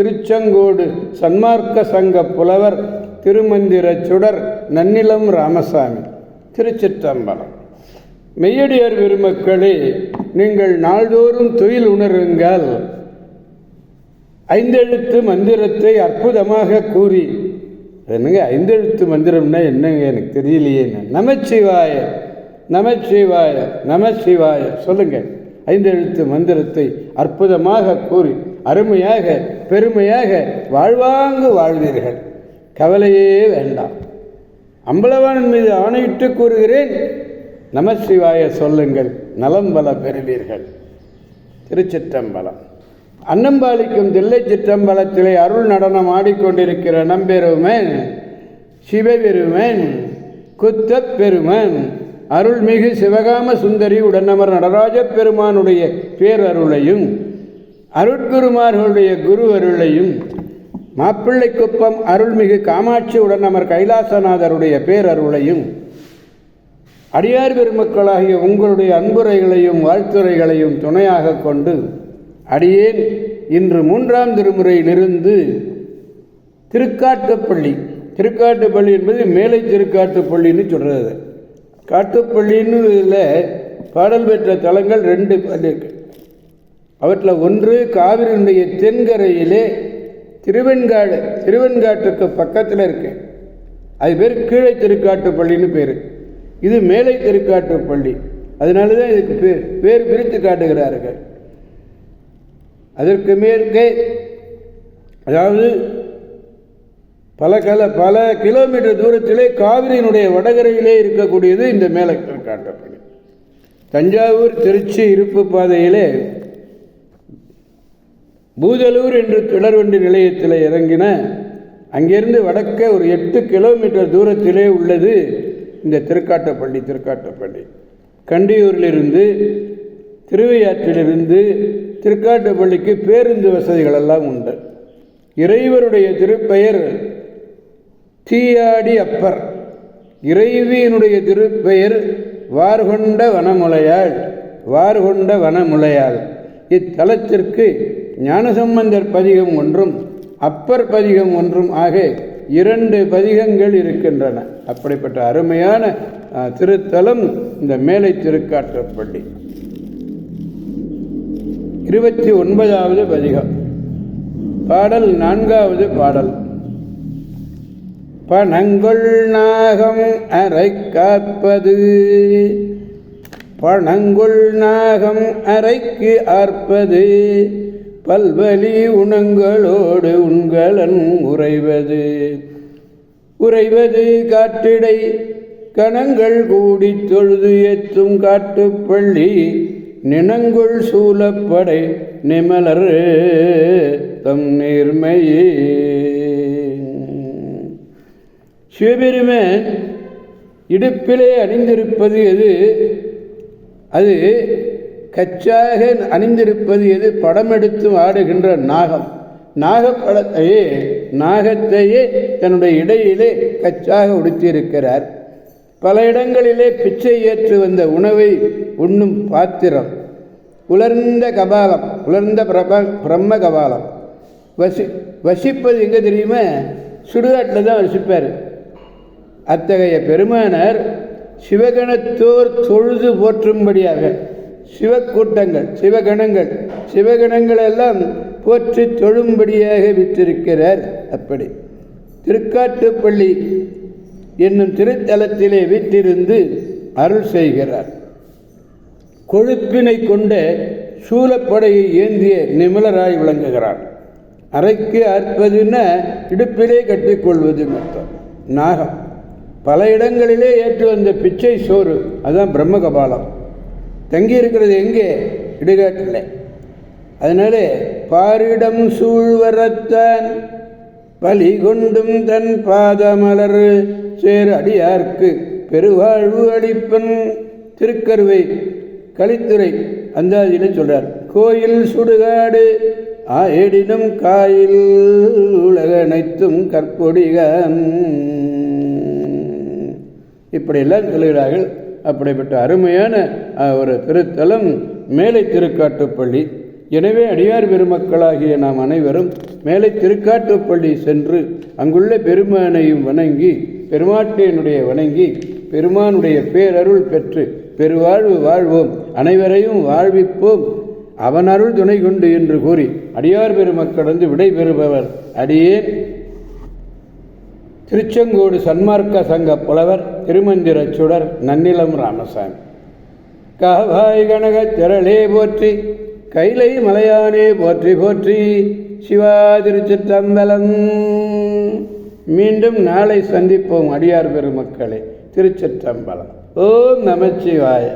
திருச்செங்கோடு சன்மார்க்க சங்க புலவர் திருமந்திர சுடர் நன்னிலம் ராமசாமி திருச்சிற்றம்பலம். மெய்யடியார் பெருமக்களே நீங்கள் நாள்தோறும் துயில் உணருங்கள். ஐந்தெழுத்து மந்திரத்தை அற்புதமாக கூறி. என்னங்க ஐந்தெழுத்து மந்திரம்னா என்னங்க எனக்கு தெரியலையே. நமச்சிவாய நமச்சிவாய நமச்சிவாய சொல்லுங்க. ஐந்தெழுத்து மந்திரத்தை அற்புதமாக கூறி. அருமையாக பெருமையாக வாழ்வாங்கு வாழ்வீர்கள். கவலையே வேண்டாம். அம்பலவானின் மீது ஆணையிட்டு கூறுகிறேன். நமசிவாய சொல்லுங்கள் நலம் பல பெறுவீர்கள். திருச்சிற்றம்பலம். அன்னம்பாலிக்கும் தில்லை சிற்றம்பலத்திலே அருள் நடனம் ஆடிக்கொண்டிருக்கிற நம்பெருமன் சிவபெருமன் குத்தப்பெருமன் அருள்மிகு சிவகாம சுந்தரி உடனமர் நடராஜ பெருமானுடைய பேரருளையும் அருட்குருமார்களுடைய குரு அருளையும் மாப்பிள்ளை குப்பம் அருள்மிகு காமாட்சி உடனமர் கைலாசநாதருடைய பேரருளையும் அடியார் பெருமக்களாகிய உங்களுடைய அன்புரைகளையும் வாழ்த்துறைகளையும் துணையாக கொண்டு அடியேன் இன்று மூன்றாம் திருமுறையிலிருந்து திருக்காட்டுப்பள்ளி. திருக்காட்டுப்பள்ளி என்பது மேலை திருக்காட்டுப்பள்ளின்னு சொல்கிறது காட்டுப்பள்ளின்னு இதில் பாடல் பெற்ற தலங்கள் ரெண்டு இருக்கு அவற்றில் ஒன்று காவிரியினுடைய தென்கரையிலே திருவெண்காடு திருவெண்காட்டுக்கு பக்கத்தில் இருக்கு. அது பேர் கீழே திருக்காட்டுப்பள்ளின்னு பேர். இது மேலை திருக்காட்டுப்பள்ளி அதனால தான் இதுக்கு பேர் பேர் பிரித்து காட்டுகிறார்கள். அதற்கு மேற்கே அதாவது பல கல பல கிலோமீட்டர் தூரத்திலே காவிரியினுடைய வடகரையிலே இருக்கக்கூடியது இந்த மேலை திருக்காட்டு பள்ளி. தஞ்சாவூர் திருச்சி இருப்பு பாதையிலே பூதலூர் என்று கிளர்வண்டி நிலையத்தில் இறங்கின. அங்கிருந்து வடக்கே ஒரு எட்டு கிலோமீட்டர் தூரத்திலே உள்ளது இந்த திருக்காட்டப்பள்ளி திருக்காட்டப்பள்ளி. கண்டியூரிலிருந்து திருவையாற்றிலிருந்து திருக்காட்டப்பள்ளிக்கு பேருந்து வசதிகள் எல்லாம் உண்டு. இறைவருடைய திருப்பெயர் தீயாடி அப்பர். இறைவியினுடைய திருப்பெயர் வார்கொண்ட வனமுலையாள் வார்கொண்ட வனமுலையாள். இத்தலத்திற்கு ஞானசம்பந்தர் பதிகம் ஒன்றும் அப்பர் பதிகம் ஒன்றும் ஆக இரண்டு பதிகங்கள் இருக்கின்றன. அப்படிப்பட்ட அருமையான திருத்தலம் இந்த மேலை திருக்காற்றப்பள்ளி. இருபத்தி ஒன்பதாவது பதிகம். பாடல் நான்காவது பாடல். பணங்கொள் நாகம் அரை காப்பது. பணங்கொள் நாகம் அரைக்கு ஆர்ப்பது. பல்வலி உணங்களோடு உங்களன் உறைவது. உறைவது காற்றிடை கணங்கள் கூடி தொழுது ஏற்றும் காட்டுப்பள்ளி நினங்குள் சூலப்படை நிமலர் தம் நேர்மையே. சிவபெருமன் இடுப்பிலே அணிந்திருப்பது எது? அது கச்சாக அணிந்திருப்பது எது? படம் எடுத்து ஆடுகின்ற நாகம். நாகப்படத்தையே நாகத்தையே தன்னுடைய இடையிலே கச்சாக உடுத்தியிருக்கிறார். பல இடங்களிலே பிச்சை ஏற்று வந்த உணவை உண்ணும் பாத்திரம். உலர்ந்த கபாலம் உலர்ந்த பிரப பிரம்ம கபாலம். வசி வசிப்பது எங்கே தெரியுமா? சுடுகாட்டில் தான் வசிப்பார். அத்தகைய பெருமானர் சிவகணத்தோர் தொழுது போற்றும்படியாக சிவக்கூட்டங்கள் சிவகணங்கள் சிவகணங்கள் எல்லாம் போற்றி தொழும்படியாக விற்றிருக்கிறார் அப்படி திருக்காட்டுப்பள்ளி என்னும் திருத்தலத்திலே விற்றிருந்து அருள் செய்கிறார். கொழுப்பினை கொண்ட சூலப்படையை ஏந்திய நிமலராய் விளங்குகிறார். அறைக்கு அற்பதுன்னா இடுப்பிலே கட்டிக்கொள்வது மட்டும். நாகம். பல இடங்களிலே ஏற்று வந்த பிச்சை சோறு. அதுதான் பிரம்மகபாலம். தங்கி இருக்கிறது எங்கே? இடுகாட்டில். அதனால பாரிடம் சூழ்வரத்தான் பலி கொண்டும் தன் பாதமலர் சேர் அடியார்க்கு பெருவாழ்வு அளிப்பன் திருக்கருவை கலித்துறை அந்தாதியில சொல்றார். கோயில் சுடுகாடு ஆயிடினும் காயில் உலகனைத்தும் கற்பொடிகன் இப்படியெல்லாம் சொல்கிறார்கள் அப்படிப்பட்ட அருமையான ஒரு திருத்தலம் மேலை திருக்காட்டுப்பள்ளி. எனவே அடியார் பெருமக்களாகிய நாம் அனைவரும் மேலை திருக்காட்டுப்பள்ளி சென்று அங்குள்ள பெருமானையும் வணங்கி பெருமாட்டியனுடைய வணங்கி பெருமானுடைய பேரருள் பெற்று பெருவாழ்வு வாழ்வோம். அனைவரையும் வாழ்விப்போம். அவன் அருள் துணை கொண்டு என்று கூறி அடியார் பெருமக்களந்து விடை பெறுபவர் அடியேன். திருச்செங்கோடு சன்மார்க்க சங்க புலவர் திருமந்திரச் சுடர் நன்னிலம் ராமசாமி. காவாய் கனக திரளே போற்றி கைலை மலையானே போற்றி போற்றி சிவா திருச்சிற்றம்பலம். மீண்டும் நாளை சந்திப்போம் அடியார் பெருமக்களே திருச்சிற்றம்பலம். ஓம் நமச்சிவாய.